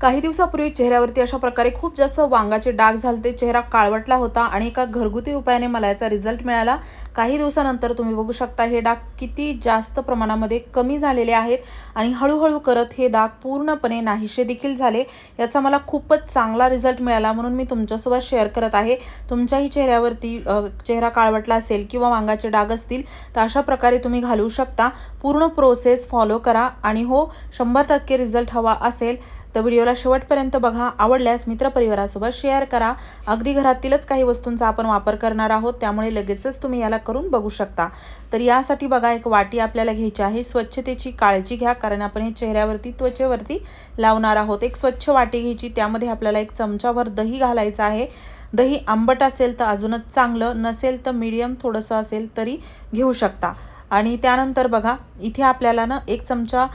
काही दिवसापूर्वी चेहऱ्यावरती अशा प्रकारे खूप जास्त वांगाचे डाग झालते. चेहरा काळवटला होता आणि एका घरगुती उपायाने मला याचा रिझल्ट मिळाला. काही दिवसानंतर तुम्ही बघू शकता हे डाग किती जास्त प्रमाणामध्ये कमी झालेले आहेत आणि हळूहळू करत हे डाग पूर्णपणे नाहीसे देखील झाले. याचा मला खूपच चांगला रिझल्ट मिळाला म्हणून मी तुमच्यासोबत शेअर करत आहे. तुमच्याही चेहऱ्यावरती चेहरा काळवटला असेल किंवा वांगाचे डाग असतील तर अशा प्रकारे तुम्ही घालवू शकता. पूर्ण प्रोसेस फॉलो करा आणि हो शंभर टक्के रिझल्ट हवा असेल. तर व्हिडिओला शेवटपर्यंत बघा. आवडल्यास मित्रपरिवारासोबत शेअर करा. अगदी घरातीलच काही वस्तूंचा आपण वापर करणार आहोत त्यामुळे लगेचच तुम्ही याला करून बघू शकता. तर यासाठी बघा एक वाटी आपल्याला घ्यायची आहे. स्वच्छतेची काळजी घ्या कारण आपण हे चेहऱ्यावरती त्वचेवरती लावणार आहोत. एक स्वच्छ वाटी घ्यायची त्यामध्ये आपल्याला एक चमचाभर दही घालायचं आहे. दही आंबट असेल तर अजूनच चांगलं नसेल तर मीडियम थोडंसं असेल तरी घेऊ शकता. आणि त्यानंतर बघा इथे आपल्याला ना एक चमचा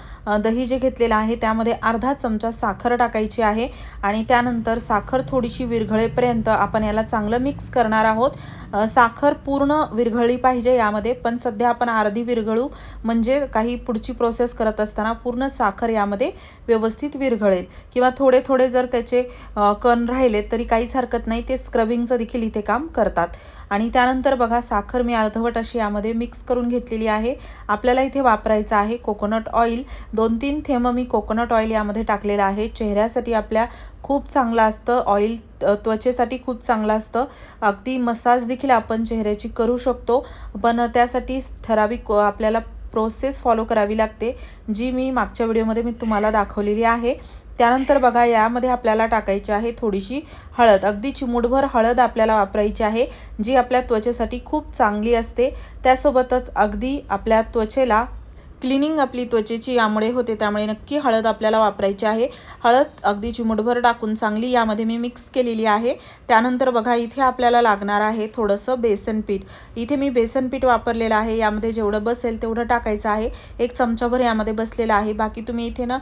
दही जे घेतलेलं आहे त्यामध्ये अर्धा चमचा साखर टाकायची आहे आणि त्यानंतर साखर थोडीशी विरघळेपर्यंत आपण याला चांगलं मिक्स करणार आहोत. साखर पूर्ण विरघळली पाहिजे यामध्ये पण सध्या आपण अर्धी विरघळू म्हणजे काही पुढची प्रोसेस करत असताना पूर्ण साखर यामध्ये व्यवस्थित विरघळेल. किंवा थोडे थोडे जर त्याचे कण राहिले तरी काहीच हरकत नाही ते स्क्रबिंगचं देखील इथे काम करतात. आणि त्यानंतर बघा साखर मी अर्धवट अशी यामध्ये मिक्स करून घेतलेली आहे. आपल्याला इथे वापरायचं आहे कोकोनट ऑइल दोन तीन थेंब मी कोकोनट ऑइल यामध्ये टाकलेलं आहे. चेहऱ्यासाठी आपल्या खूप चांगलं असतं. ऑइल त्वचेसाठी खूप चांगलं असतं. अगदी मसाज देखील आपण चेहऱ्याची करू शकतो. पण त्यासाठी ठराविक आपल्याला प्रोसेस फॉलो करावी लागते जी मी मागच्या व्हिडिओमध्ये मी तुम्हाला दाखवलेली आहे. त्यानंतर बघा यामध्ये आपल्याला टाकायची आहे थोडीशी हळद. अगदी चिमूटभर हळद आपल्याला वापरायची आहे जी आपल्या त्वचेसाठी खूप चांगली असते. त्यासोबतच अगदी आपल्या त्वचेला क्लिनिंग आपली त्वचेची यामुळे होते त्यामुळे नक्की हळद आपल्याला वापरायची आहे. हळद अगदी चिमूटभर टाकून चांगली यामध्ये मी मिक्स केलेली आहे. त्यानंतर बघा इथे आपल्याला लागणार आहे थोडंसं बेसन पीठ. इथे मी बेसन पीठ वापरलेलं आहे यामध्ये जेवढं बसेल तेवढं टाकायचं आहे. एक चमचाभर यामध्ये बसलेलं आहे. बाकी तुम्ही इथे ना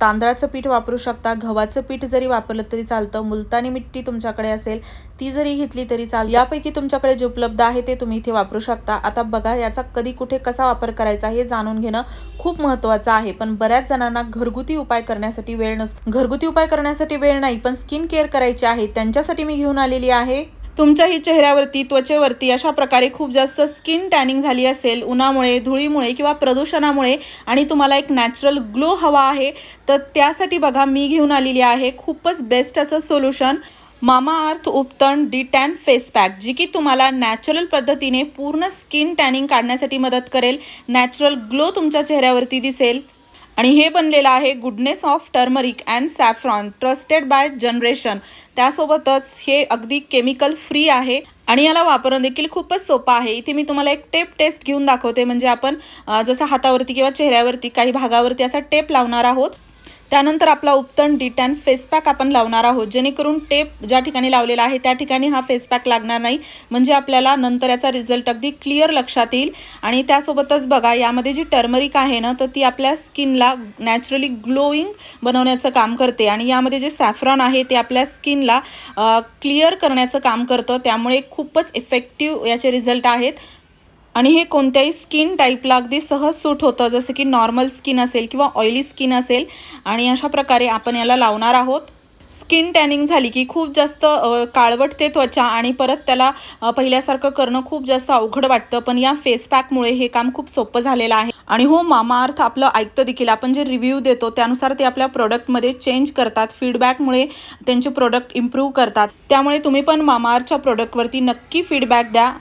तांदळाचं पीठ वापरू शकता. गव्हाचं पीठ जरी वापरलं तरी चालतं. मुलतानी मिट्टी तुमच्याकडे असेल ती जरी घेतली तरी चाल यापैकी तुमच्याकडे जे उपलब्ध आहे ते तुम्ही इथे वापरू शकता. आता बघा याचा कधी कुठे कसा वापर करायचा हे जाणून घेणं खूप महत्त्वाचं आहे. पण बऱ्याच जणांना घरगुती उपाय करण्यासाठी वेळ नसतो घरगुती उपाय करण्यासाठी वेळ नाही पण स्किन केअर करायची आहे. त्यांच्यासाठी मी घेऊन आलेली आहे. तुमच्याही चेहऱ्यावरती त्वचेवरती अशा प्रकारे खूप जास्त स्किन टॅनिंग झाली असेल उन्हामुळे धुळीमुळे किंवा प्रदूषणामुळे आणि तुम्हाला एक नॅचरल ग्लो हवा आहे तर त्यासाठी बघा मी घेऊन आलेली आहे. खूपच बेस्ट असं solution. Mamaearth ubtan de tan face pack जी की तुम्हाला नॅचरल पद्धतीने पूर्ण स्किन टॅनिंग काढण्यासाठी मदत करेल. नॅचरल ग्लो तुमच्या चेहऱ्यावरती दिसेल. आणि हे बनलेलं आहे goodness of turmeric and saffron trusted by generation त्यासोबतच हे अगदी केमिकल फ्री आहे. आणि याला वापरणं देखील खूपच सोपं आहे. इथे मी तुम्हाला एक टेप टेस्ट घेऊन दाखवते. म्हणजे आपण जसं हातावरती किंवा चेहऱ्यावरती काही भागावरती असा टेप लावणार आहोत. त्यानंतर आपला उपतण डिटॅन फेसपॅक आपण लावणार आहोत. जेणेकरून टेप ज्या ठिकाणी लावलेला आहे त्या ठिकाणी हा फेस पॅक लागणार नाही. म्हणजे आपल्याला नंतर याचा रिझल्ट अगदी क्लिअर लक्षात येईल. आणि त्यासोबतच बघा यामध्ये जी टर्मरिक आहे ना तर ती आपल्या स्किनला नॅचरली ग्लोईंग बनवण्याचं काम करते. आणि यामध्ये जे सॅफ्रॉन आहे ते आपल्या स्किनला क्लिअर करण्याचं काम करतं. त्यामुळे खूपच इफेक्टिव्ह याचे रिझल्ट आहेत. आणि हे कोणत्याही स्किन टाईपला अगदी सहज सूट होतं जसं की नॉर्मल स्किन असेल किंवा ऑइली स्किन असेल. आणि अशा प्रकारे आपण याला लावणार आहोत. स्किन टॅनिंग झाली की खूप जास्त काळवटते त्वचा आणि परत त्याला पहिल्यासारखं करणं खूप जास्त अवघड वाटतं. पण या फेस पॅकमुळे हे काम खूप सोपं झालेलं आहे. आणि हो मामाअर्थ आपलं ऐकतं देखील. आपण जे रिव्ह्यू देतो त्यानुसार ते आपल्या प्रोडक्टमध्ये चेंज करतात. फीडबॅकमुळे त्यांचे प्रोडक्ट इम्प्रूव्ह करतात. त्यामुळे तुम्ही पण मामाअर्थच्या प्रोडक्टवरती नक्की फीडबॅक द्या.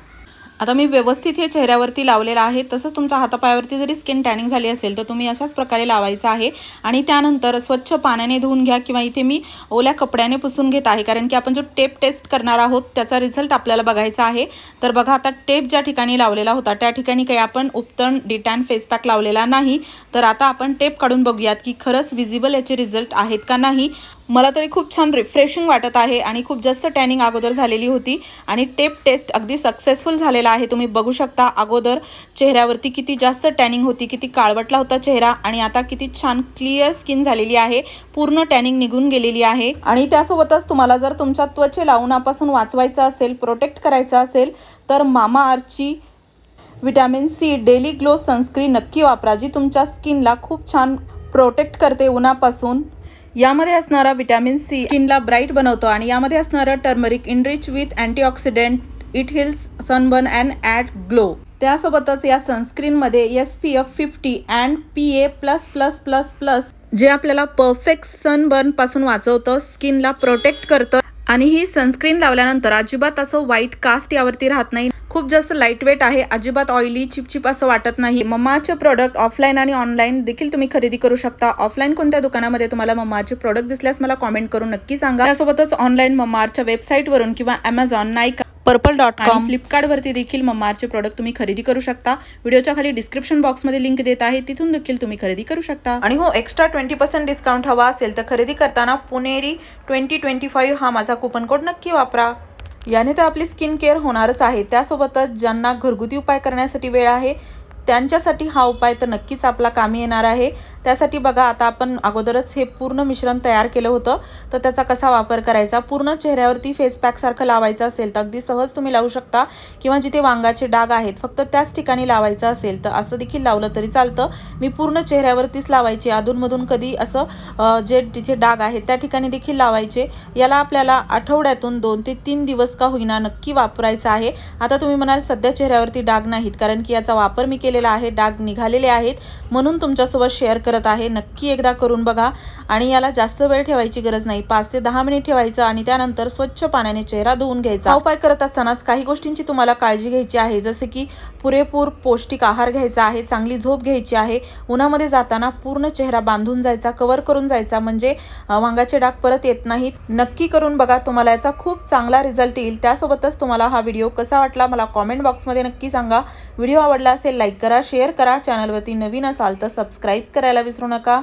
आता मी व्यवस्थित हे चेहऱ्यावरती लावलेलं आहे. तसंच तुमच्या हातापायावरती जरी स्किन टॅनिंग झाली असेल तर तुम्ही अशाच प्रकारे लावायचं आहे. आणि त्यानंतर स्वच्छ पाण्याने धुवून घ्या किंवा इथे मी ओल्या कपड्याने पुसून घेत आहे. कारण की आपण जो टेप टेस्ट करणार आहोत त्याचा रिझल्ट आपल्याला बघायचा आहे. तर बघा आता टेप ज्या ठिकाणी लावलेला होता त्या ठिकाणी काही आपण उपतण डिटॅन फेस पॅक लावलेला नाही. तर आता आपण टेप काढून बघूयात की खरंच विजिबल याचे रिझल्ट आहेत का नाही. मला तरी खूप छान रिफ्रेशिंग वाटत आहे आणि खूप जास्त टॅनिंग अगोदर झालेली होती. आणि टेप टेस्ट अगदी सक्सेसफुल झालेला आहे. तुम्ही बघू शकता अगोदर चेहऱ्यावरती किती जास्त टॅनिंग होती किती काळवटला होता चेहरा आणि आता किती छान क्लिअर स्किन झालेली आहे. पूर्ण टॅनिंग निघून गेलेली आहे. आणि त्यासोबतच तुम्हाला जर तुमच्या त्वचेला उन्हापासून वाचवायचं असेल प्रोटेक्ट करायचं असेल तर मामा आर्थची vitamin C daily glow sunscreen नक्की वापरा जी तुमच्या स्किनला खूप छान प्रोटेक्ट करते उन्हापासून. यामध्ये असणारा विटॅमिन सी स्किनला ब्राईट बनवतो आणि यामध्ये असणारं turmeric enrich with antioxidant it heals sunburn and at glow त्यासोबतच या सनस्क्रीनमध्ये S P F fifty and P A plus plus plus plus जे आपल्याला परफेक्ट सनबर्नपासून वाचवतं स्किनला प्रोटेक्ट करतं. आणि ही सनस्क्रीन लावल्यानंतर अजिबात असं व्हाईट कास्ट यावरती राहत नाही. खूप जास्त लाइट वेट आहे. अजिबात ऑइली चिपचिप असं वाटत नाही. मम्माचे प्रोडक्ट ऑफलाईन आणि ऑनलाईन देखील तुम्ही खरेदी करू शकता. ऑफलाईन कोणत्या दुकानामध्ये तुम्हाला मम्माचे प्रोडक्ट दिसल्यास मला कॉमेंट करून नक्की सांगा. त्यासोबतच ऑनलाईन मम्माच्या वेबसाईटवरून किंवा Amazon Nykaa Purplle dot com फ्लिपकार्टवरती देखील मम्माचे प्रोडक्ट तुम्ही खरेदी करू शकता. व्हिडिओच्या खाली डिस्क्रिप्शन बॉक्समध्ये लिंक देत आहे. तिथून देखील तुम्ही खरेदी करू शकता. आणि हो एक्स्ट्रा ट्वेंटी पर्सेंट डिस्काउंट हवा असेल तर खरेदी करताना पुणेरी ट्वेंटी ट्वेंटी फाईव्ह हा माझा कुपन कोड नक्की वापरा. याने तर आपली स्किन केअर होणारच आहे. त्यासोबतच ज्यांना घरगुती उपाय करण्यासाठी वेळ आहे त्यांच्यासाठी हा उपाय तर नक्कीच आपला कामी येणार आहे. त्यासाठी बघा आता आपण अगोदरच हे पूर्ण मिश्रण तयार केलं होतं. तर त्याचा कसा वापर करायचा? पूर्ण चेहऱ्यावरती फेस पॅकसारखं लावायचं असेल तर अगदी सहज तुम्ही लावू शकता. किंवा जिथे वांगाचे डाग आहेत फक्त त्याच ठिकाणी लावायचं असेल तर असं देखील लावलं तरी चालतं. मी पूर्ण चेहऱ्यावरतीच लावायची. अधूनमधून कधी असं जे जिथे डाग आहेत त्या ठिकाणी देखील लावायचे. याला आपल्याला आठवड्यातून दोन ते तीन दिवस का होईना नक्की वापरायचं आहे. आता तुम्ही म्हणाल सध्या चेहऱ्यावरती डाग नाहीत कारण की याचा वापर मी केलेला आहे डाग निघालेले आहेत म्हणून तुमच्यासोबत शेअर करत आहे. नक्की एकदा करून बघा. आणि याला जास्त वेळ ठेवायची गरज नाही. पाच ते दहा मिनिट ठेवायचं आणि त्यानंतर स्वच्छ पाण्याने चेहरा धुवून घ्यायचा. उपाय करत असतानाच काही गोष्टींची तुम्हाला काळजी घ्यायची आहे. जसे की पुरेपूर पौष्टिक आहार घ्यायचा आहे चांगली झोप घ्यायची आहे. उन्हामध्ये जाताना पूर्ण चेहरा बांधून जायचा कवर करून जायचा. म्हणजे वांगाचे डाग परत येत नाहीत. नक्की करून बघा. तुम्हाला याचा खूप चांगला रिझल्ट येईल. त्यासोबतच तुम्हाला हा व्हिडिओ कसा वाटला मला कॉमेंट बॉक्समध्ये नक्की सांगा. व्हिडिओ आवडला असेल लाईक करा शेअर करा चॅनलवरती नवीन असाल तर सबस्क्राईब करायला विसरू नका.